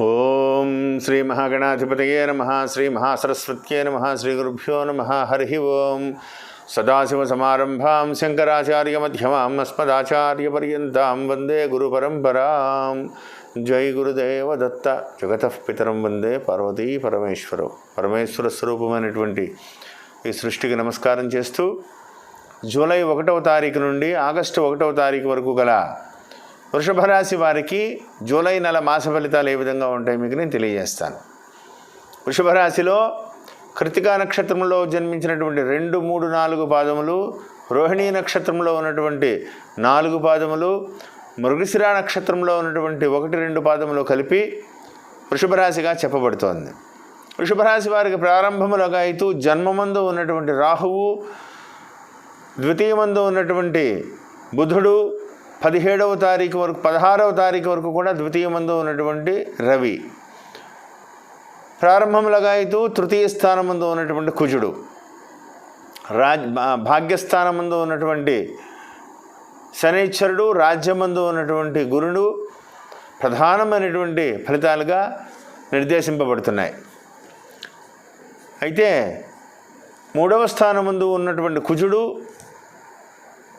ఓం శ్రీ మహాగణాధిపతయే నమ శ్రీ మహాసరస్వత్యే నమ శ్రీ గురుభ్యో నమ హరి ఓం. సదాశివసమారంభాం శంకరాచార్యమ్యమాం అస్మదాచార్యపర్యంతం వందే గురుపరంపరాం జై గురుదేవ దత్త. జగతః పితరం వందే పార్వతీ పరమేశ్వరం. పరమేశ్వర స్వరూపమైనటువంటి ఈ సృష్టికి నమస్కారం చేస్తూ జూలై ఒకటవ తారీఖు నుండి ఆగస్టు ఒకటవ తారీఖు వరకు గల వృషభ రాశి వారికి జూలై నెల మాస ఫలితాలు ఏ విధంగా ఉంటాయి మీకు నేను తెలియజేస్తాను. వృషభ రాశిలో కృతికా నక్షత్రంలో జన్మించినటువంటి రెండు మూడు నాలుగు పాదములు రోహిణీ నక్షత్రంలో ఉన్నటువంటి నాలుగు పాదములు మృగశిర నక్షత్రంలో ఉన్నటువంటి ఒకటి రెండు పాదములు కలిపి వృషభరాశిగా చెప్పబడుతోంది. వృషభరాశి వారికి ప్రారంభములుగా అయితే జన్మమందు ఉన్నటువంటి రాహువు ద్వితీయమందు ఉన్నటువంటి బుధుడు పదిహేడవ తారీఖు వరకు పదహారవ తారీఖు వరకు కూడా ద్వితీయ మందు ఉన్నటువంటి రవి. ప్రారంభం అయితే తృతీయ స్థానముందు ఉన్నటువంటి కుజుడు. రాజ్ భాగ్యస్థానముందు ఉన్నటువంటి శనైశ్వరుడు రాజ్యమందు ఉన్నటువంటి గురుడు ప్రధానమైనటువంటి ఫలితాలుగా నిర్దేశింపబడుతున్నాయి. అయితే మూడవ స్థానముందు ఉన్నటువంటి కుజుడు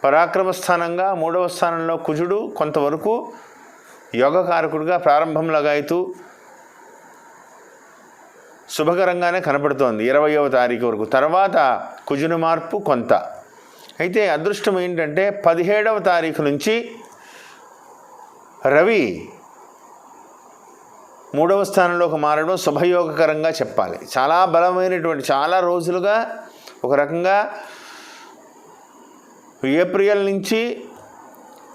పరాక్రమ స్థానంగా మూడవ స్థానంలో కుజుడు కొంతవరకు యోగకారకుడిగా ప్రారంభంలోగా అవుతూ శుభకరంగానే కనపడుతోంది ఇరవయవ తారీఖు వరకు. తర్వాత కుజుని మార్పు కొంత. అయితే అదృష్టం ఏంటంటే పదిహేడవ తారీఖు నుంచి రవి మూడవ స్థానంలోకి మారడం శుభయోగకరంగా చెప్పాలి. చాలా బలమైనటువంటి చాలా రోజులుగా ఒక రకంగా ఏప్రిల్ నుంచి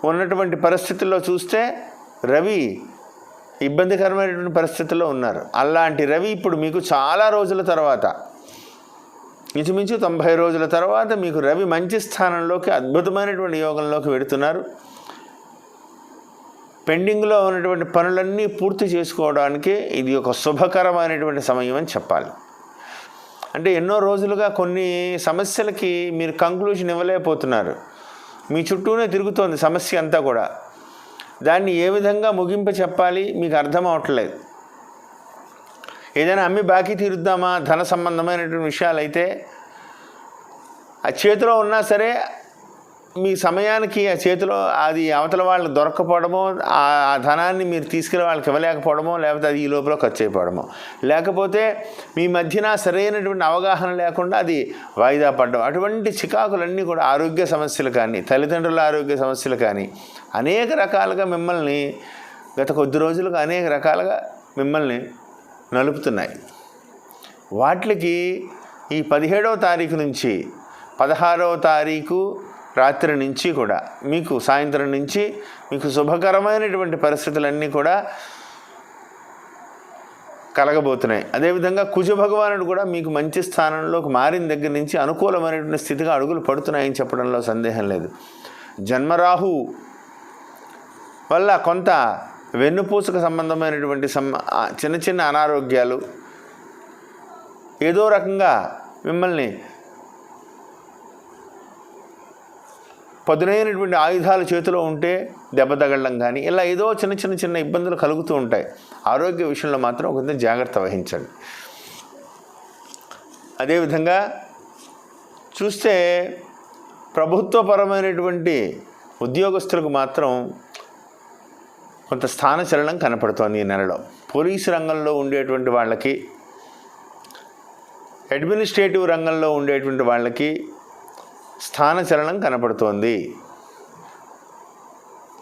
ఉన్నటువంటి పరిస్థితుల్లో చూస్తే రవి ఇబ్బందికరమైనటువంటి పరిస్థితుల్లో ఉన్నారు. అలాంటి రవి ఇప్పుడు మీకు చాలా రోజుల తర్వాత ఇంచుమించు తొంభై రోజుల తర్వాత మీకు రవి మంచి స్థానంలోకి అద్భుతమైనటువంటి యోగంలోకి వెడుతున్నారు. పెండింగ్లో ఉన్నటువంటి పనులన్నీ పూర్తి చేసుకోవడానికి ఇది ఒక శుభకరమైనటువంటి సమయం అని చెప్పాలి. అంటే ఎన్నో రోజులుగా కొన్ని సమస్యలకి మీరు కంక్లూజన్ ఇవ్వలేకపోతున్నారు. మీ చుట్టూనే తిరుగుతోంది సమస్య అంతా కూడా. దాన్ని ఏ విధంగా ముగింపు చెప్పాలి మీకు అర్థం అవట్లేదు. ఏదైనా అమ్మి బాకీ తీరుద్దామా? ధన సంబంధమైనటువంటి విషయాలు అయితే ఆ చేతిలో ఉన్నా సరే మీ సమయానికి ఆ చేతిలో అది అవతల వాళ్ళు దొరకపోవడమో ఆ ఆ ధనాన్ని మీరు తీసుకెళ్ళి వాళ్ళకి ఇవ్వలేకపోవడమో లేకపోతే అది ఈ లోపల ఖర్చు అయిపోవడమో. లేకపోతే మీ మధ్యన సరైనటువంటి అవగాహన లేకుండా అది వాయిదా పడడం. అటువంటి చికాకులన్నీ కూడా ఆరోగ్య సమస్యలు కానీ తల్లిదండ్రుల ఆరోగ్య సమస్యలు కానీ అనేక రకాలుగా మిమ్మల్ని గత కొద్ది రోజులుగా అనేక రకాలుగా మిమ్మల్ని నలుపుతున్నాయి. వాటికి ఈ పదిహేడవ తారీఖు నుంచి పదహారవ తారీఖు రాత్రి నుంచి కూడా మీకు సాయంత్రం నుంచి మీకు శుభకరమైనటువంటి పరిస్థితులన్నీ కూడా కలగబోతున్నాయి. అదేవిధంగా కుజ భగవానుడు కూడా మీకు మంచి స్థానంలోకి మారిన దగ్గర నుంచి అనుకూలమైనటువంటి స్థితిగా అడుగులు పడుతున్నాయని చెప్పడంలో సందేహం లేదు. జన్మరాహు వల్ల కొంత వెన్నుపూసకు సంబంధమైనటువంటి సమ్ చిన్న చిన్న అనారోగ్యాలు ఏదో రకంగా మిమ్మల్ని పదునైనటువంటి ఆయుధాలు చేతిలో ఉంటే దెబ్బ తగలడం కానీ ఇలా ఏదో చిన్న చిన్న చిన్న ఇబ్బందులు కలుగుతూ ఉంటాయి. ఆరోగ్య విషయంలో మాత్రం కొంత జాగ్రత్త వహించండి. అదేవిధంగా చూస్తే ప్రభుత్వపరమైనటువంటి ఉద్యోగస్తులకు మాత్రం కొంత స్థానచలనం కనపడుతోంది ఈ నెలలో. పోలీసు రంగంలో ఉండేటువంటి వాళ్ళకి అడ్మినిస్ట్రేటివ్ రంగంలో ఉండేటువంటి వాళ్ళకి స్థానచలనం కనపడుతోంది.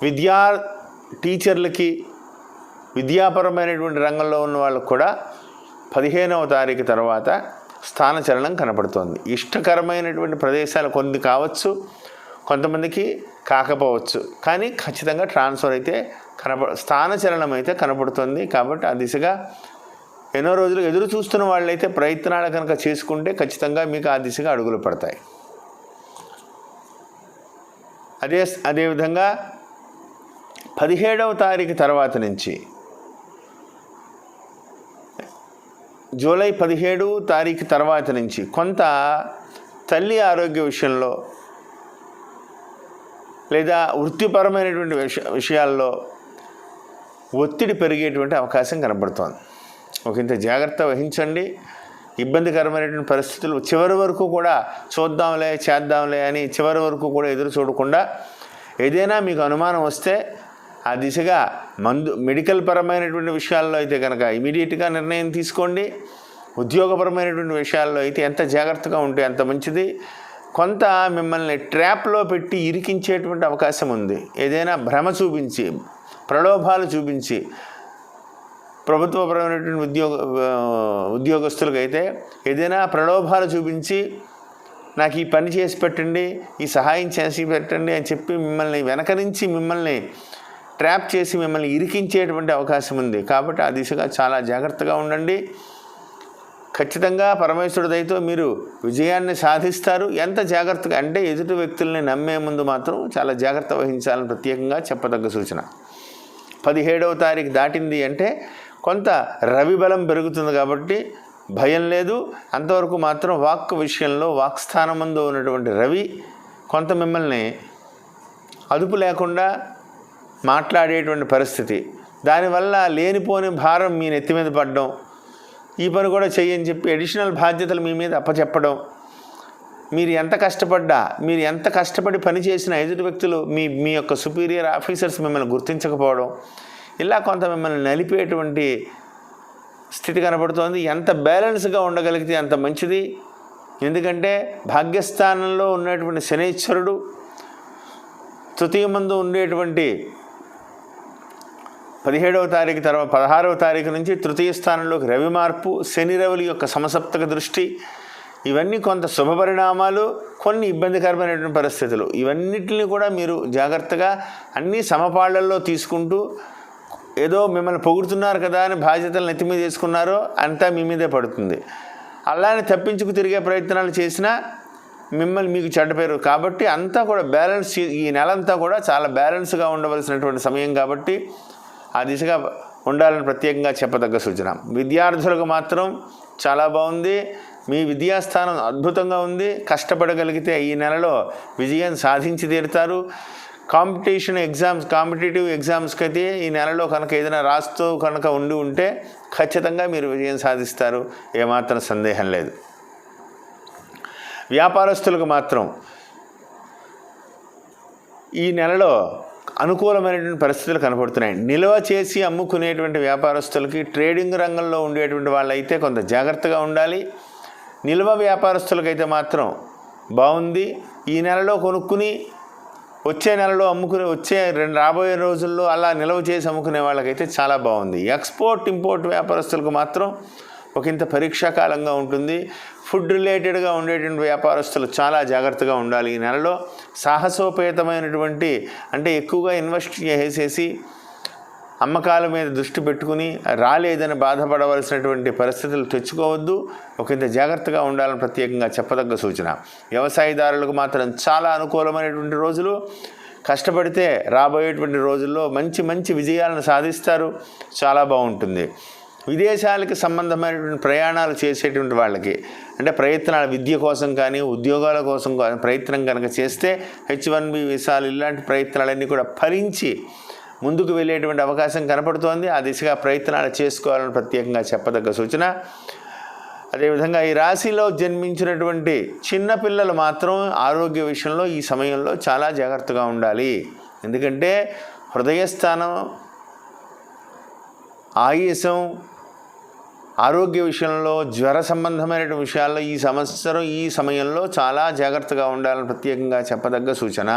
విద్యా టీచర్లకి విద్యాపరమైనటువంటి రంగంలో ఉన్న వాళ్ళకు కూడా పదిహేనవ తారీఖు తర్వాత స్థానచలనం కనపడుతోంది. ఇష్టకరమైనటువంటి ప్రదేశాలు కొన్ని కావచ్చు కొంతమందికి కాకపోవచ్చు. కానీ ఖచ్చితంగా ట్రాన్స్ఫర్ అయితే కనప స్థానచలనం అయితే కనపడుతుంది. కాబట్టి ఆ దిశగా ఎన్నో రోజులు ఎదురు చూస్తున్న వాళ్ళైతే ప్రయత్నాలు కనుక చేసుకుంటే ఖచ్చితంగా మీకు ఆ దిశగా అడుగులు పడతాయి. అదే అదేవిధంగా పదిహేడవ తారీఖు తర్వాత నుంచి జూలై పదిహేడు తారీఖు తర్వాత నుంచి కొంత తల్లి ఆరోగ్య విషయంలో లేదా వృత్తిపరమైనటువంటి విష విషయాల్లో ఒత్తిడి పెరిగేటువంటి అవకాశం కనబడుతోంది. ఒక ఇంత జాగ్రత్త వహించండి. ఇబ్బందికరమైనటువంటి పరిస్థితులు చివరి వరకు కూడా చూద్దాంలే చేద్దాంలే అని చివరి వరకు కూడా ఎదురు చూడకుండా ఏదైనా మీకు అనుమానం వస్తే ఆ దిశగా మందు మెడికల్ పరమైనటువంటి విషయాల్లో అయితే కనుక ఇమీడియట్గా నిర్ణయం తీసుకోండి. ఉద్యోగపరమైనటువంటి విషయాల్లో అయితే ఎంత జాగ్రత్తగా ఉంటే అంత మంచిది. కొంత మిమ్మల్ని ట్రాప్లో పెట్టి ఇరికించేటువంటి అవకాశం ఉంది. ఏదైనా భ్రమ చూపించి ప్రలోభాలు చూపించి ప్రభుత్వపరమైనటువంటి ఉద్యోగ ఉద్యోగస్తులకైతే ఏదైనా ప్రలోభాలు చూపించి నాకు ఈ పని చేసి పెట్టండి ఈ సహాయం చేసి పెట్టండి అని చెప్పి మిమ్మల్ని వెనక నుంచి మిమ్మల్ని ట్రాప్ చేసి మిమ్మల్ని ఇరికించేటువంటి అవకాశం ఉంది. కాబట్టి ఆ దిశగా చాలా జాగ్రత్తగా ఉండండి. ఖచ్చితంగా పరమేశ్వరుడు దయతో మీరు విజయాన్ని సాధిస్తారు. ఎంత జాగ్రత్తగా అంటే ఎదుటి వ్యక్తుల్ని నమ్మే ముందు మాత్రం చాలా జాగ్రత్త వహించాలని ప్రత్యేకంగా చెప్పదగ్గ సూచన. పదిహేడవ తారీఖు దాటింది అంటే కొంత రవి బలం పెరుగుతుంది కాబట్టి భయం లేదు. అంతవరకు మాత్రం వాక్ విషయంలో వాక్ స్థానమందు ఉన్నటువంటి రవి కొంత మిమ్మల్ని అదుపు లేకుండా మాట్లాడేటువంటి పరిస్థితి. దానివల్ల లేనిపోని భారం మీ నెత్తి మీద పడడం ఈ పని కూడా చెయ్యని చెప్పి అడిషనల్ బాధ్యతలు మీ మీద అప్పచెప్పడం మీరు ఎంత కష్టపడ్డా మీరు ఎంత కష్టపడి పనిచేసిన ఎదుటి వ్యక్తులు మీ మీ యొక్క సుపీరియర్ ఆఫీసర్స్ మిమ్మల్ని గుర్తించకపోవడం ఇలా కొంత మిమ్మల్ని నలిపేటువంటి స్థితి కనబడుతోంది. ఎంత బ్యాలెన్స్గా ఉండగలిగితే అంత మంచిది. ఎందుకంటే భాగ్యస్థానంలో ఉన్నటువంటి శనేశ్వరుడు తృతీయ మందు ఉండేటువంటి పదిహేడవ తారీఖు తర్వాత పదహారవ తారీఖు నుంచి తృతీయ స్థానంలోకి రవి మార్పు శని రవుల యొక్క సమసప్తక దృష్టి ఇవన్నీ కొంత శుభ పరిణామాలు కొన్ని ఇబ్బందికరమైనటువంటి పరిస్థితులు. ఇవన్నిటిని కూడా మీరు జాగ్రత్తగా అన్ని సమపాళ్ళలో తీసుకుంటూ ఏదో మిమ్మల్ని పొగుడుతున్నారు కదా అని బాధ్యతలు నెత్తి మీద తీసుకున్నారో అంతా మీ మీదే పడుతుంది. అలానే తప్పించుకు తిరిగే ప్రయత్నాలు చేసినా మిమ్మల్ని మీకు చెడ్డ పేరు కాబట్టి అంతా కూడా బ్యాలెన్స్ ఈ ఈ నెలంతా కూడా చాలా బ్యాలెన్స్గా ఉండవలసినటువంటి సమయం కాబట్టి ఆ దిశగా ఉండాలని ప్రత్యేకంగా చెప్పదగ్గ సూచన. విద్యార్థులకు మాత్రం చాలా బాగుంది. మీ విద్యాస్థానం అద్భుతంగా ఉంది. కష్టపడగలిగితే ఈ నెలలో విజయం సాధించి తీరుతారు. కాంపిటీషన్ ఎగ్జామ్స్ కాంపిటేటివ్ ఎగ్జామ్స్కి అయితే ఈ నెలలో కనుక ఏదైనా రాస్తూ కనుక ఉండి ఉంటే ఖచ్చితంగా మీరు విజయం సాధిస్తారు. ఏమాత్రం సందేహం లేదు. వ్యాపారస్తులకు మాత్రం ఈ నెలలో అనుకూలమైనటువంటి పరిస్థితులు కనపడుతున్నాయి. నిల్వ చేసి అమ్ముకునేటువంటి వ్యాపారస్తులకి ట్రేడింగ్ రంగంలో ఉండేటువంటి వాళ్ళైతే కొంత జాగ్రత్తగా ఉండాలి. నిల్వ వ్యాపారస్తులకైతే మాత్రం బాగుంది. ఈ నెలలో కొనుక్కుని వచ్చే నెలలో అమ్ముకునే వచ్చే రెండు రాబోయే రోజుల్లో అలా నిల్వ చేసి అమ్ముకునే వాళ్ళకైతే చాలా బాగుంది. ఎక్స్పోర్ట్ ఇంపోర్ట్ వ్యాపారస్తులకు మాత్రం ఒక ఇంత పరీక్షాకాలంగా ఉంటుంది. ఫుడ్ రిలేటెడ్గా ఉండేటువంటి వ్యాపారస్తులు చాలా జాగ్రత్తగా ఉండాలి. ఈ నెలలో సాహసోపేతమైనటువంటి అంటే ఎక్కువగా ఇన్వెస్ట్ చేసేసి అమ్మకాల మీద దృష్టి పెట్టుకుని రాలేదని బాధపడవలసినటువంటి పరిస్థితులు తెచ్చుకోవద్దు. ఒకంత జాగ్రత్తగా ఉండాలని ప్రత్యేకంగా చెప్పదగ్గ సూచన. వ్యవసాయదారులకు మాత్రం చాలా అనుకూలమైనటువంటి రోజులు. కష్టపడితే రాబోయేటువంటి రోజుల్లో మంచి మంచి విజయాలను సాధిస్తారు. చాలా బాగుంటుంది. విదేశాలకి సంబంధమైనటువంటి ప్రయాణాలు చేసేటువంటి వాళ్ళకి అంటే ప్రయత్నాలు విద్య కోసం కానీ ఉద్యోగాల కోసం కానీ ప్రయత్నం కనుక చేస్తే హెచ్ వన్ బి వీసాలు ఇలాంటి ప్రయత్నాలన్నీ కూడా ఫలించి ముందుకు వెళ్ళేటువంటి అవకాశం కనపడుతోంది. ఆ దిశగా ప్రయత్నాలు చేసుకోవాలని ప్రత్యేకంగా చెప్పదగ్గ సూచన. అదేవిధంగా ఈ రాశిలో జన్మించినటువంటి చిన్నపిల్లలు మాత్రం ఆరోగ్య విషయంలో ఈ సమయంలో చాలా జాగ్రత్తగా ఉండాలి. ఎందుకంటే హృదయస్థానం ఆయుసం ఆరోగ్య విషయంలో జ్వర సంబంధమైన విషయాల్లో ఈ సంవత్సరం ఈ సమయంలో చాలా జాగ్రత్తగా ఉండాలని ప్రత్యేకంగా చెప్పదగ్గ సూచన.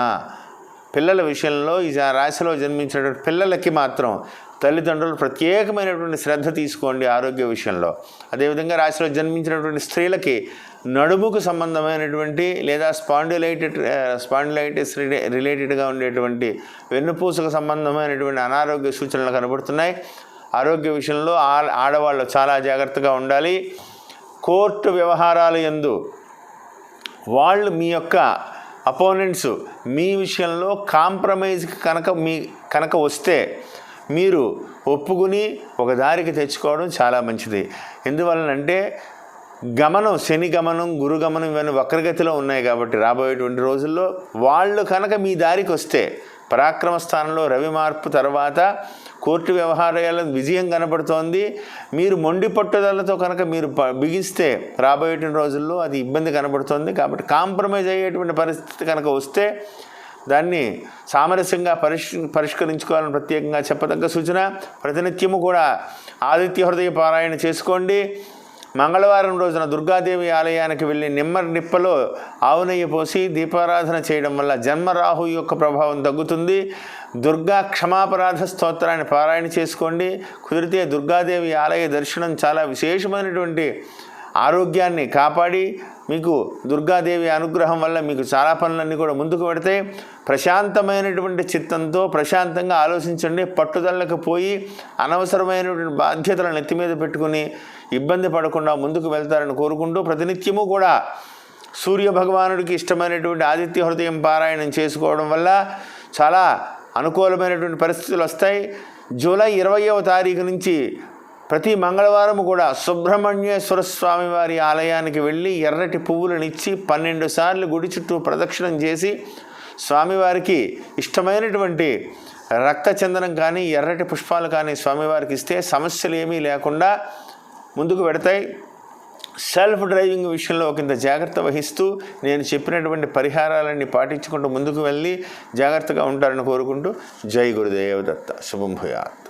పిల్లల విషయంలో ఈ రాశిలో జన్మించినటువంటి పిల్లలకి మాత్రం తల్లిదండ్రులు ప్రత్యేకమైనటువంటి శ్రద్ధ తీసుకోండి ఆరోగ్య విషయంలో. అదేవిధంగా రాశిలో జన్మించినటువంటి స్త్రీలకి నడుముకు సంబంధమైనటువంటి లేదా స్పాండిలైటెడ్ స్పాండ్యులైటిస్ రిలేటెడ్గా ఉండేటువంటి వెన్నుపూసకు సంబంధమైనటువంటి అనారోగ్య సూచనలు కనబడుతున్నాయి. ఆరోగ్య విషయంలో ఆ- ఆడవాళ్ళు చాలా జాగ్రత్తగా ఉండాలి. కోర్టు వ్యవహారాలు ఎందు వాళ్ళు మీ యొక్క అపోనెంట్స్ మీ విషయంలో కాంప్రమైజ్కి కనుక మీ కనుక వస్తే మీరు ఒప్పుకుని ఒక దారికి తెచ్చుకోవడం చాలా మంచిది. ఎందువలనంటే గమనం శని గమనం గురు గమనం ఇవన్నీ వక్రగతిలో ఉన్నాయి కాబట్టి రాబోయేటువంటి రోజుల్లో వాళ్ళు కనుక మీ దారికి వస్తే పరాక్రమ స్థానంలో రవి మార్పు తర్వాత కోర్టు వ్యవహారాల విజయం కనపడుతోంది మీరు మొండి పట్టుదలతో కనుక మీరు బిగిస్తే రాబోయే రోజుల్లో అది ఇబ్బంది కనబడుతోంది. కాబట్టి కాంప్రమైజ్ అయ్యేటువంటి పరిస్థితి కనుక వస్తే దాన్ని సామరస్యంగా పరిష్ పరిష్కరించుకోవాలని ప్రత్యేకంగా చెప్పదగ్గ సూచన. ప్రతినిత్యము కూడా ఆదిత్య హృదయ పారాయణ చేసుకోండి. మంగళవారం రోజున దుర్గాదేవి ఆలయానికి వెళ్ళి నిమ్మర్ నిప్పలో ఆవునెయ్యి పోసి దీపారాధన చేయడం వల్ల జన్మరాహు యొక్క ప్రభావం తగ్గుతుంది. దుర్గా క్షమాపరాధ స్తోత్రాన్ని పారాయణ చేసుకోండి. కుదిరితే దుర్గాదేవి ఆలయ దర్శనం చాలా విశేషమైనటువంటి ఆరోగ్యాన్ని కాపాడి మీకు దుర్గాదేవి అనుగ్రహం వల్ల మీకు చాలా పనులన్నీ కూడా ముందుకు పెడతాయి ప్రశాంతమైనటువంటి చిత్తంతో ప్రశాంతంగా ఆలోచించండి పట్టుదలకు పోయి అనవసరమైనటువంటి బాధ్యతలను నెత్తి మీద పెట్టుకుని ఇబ్బంది పడకుండా ముందుకు వెళ్తారని కోరుకుంటూ ప్రతినిత్యము కూడా సూర్య భగవానుడికి ఇష్టమైనటువంటి ఆదిత్య హృదయం పారాయణం చేసుకోవడం వల్ల చాలా అనుకూలమైనటువంటి పరిస్థితులు వస్తాయి. జూలై ఇరవయవ తారీఖు నుంచి ప్రతి మంగళవారం కూడా సుబ్రహ్మణ్యేశ్వర స్వామి వారి ఆలయానికి వెళ్ళి ఎర్రటి పువ్వులనిచ్చి పన్నెండు సార్లు గుడి చుట్టూ ప్రదక్షిణం చేసి స్వామివారికి ఇష్టమైనటువంటి రక్త చందనం కానీ ఎర్రటి పుష్పాలు కానీ స్వామివారికి ఇస్తే సమస్యలు ఏమీ లేకుండా ముందుకు పెడతాయి. సెల్ఫ్ డ్రైవింగ్ విషయంలో ఒకంత జాగ్రత్త వహిస్తూ నేను చెప్పినటువంటి పరిహారాలన్నీ పాటించుకుంటూ ముందుకు వెళ్ళి జాగ్రత్తగా ఉంటారని కోరుకుంటూ జై గురుదేవ దత్త శుభం భూయాత్.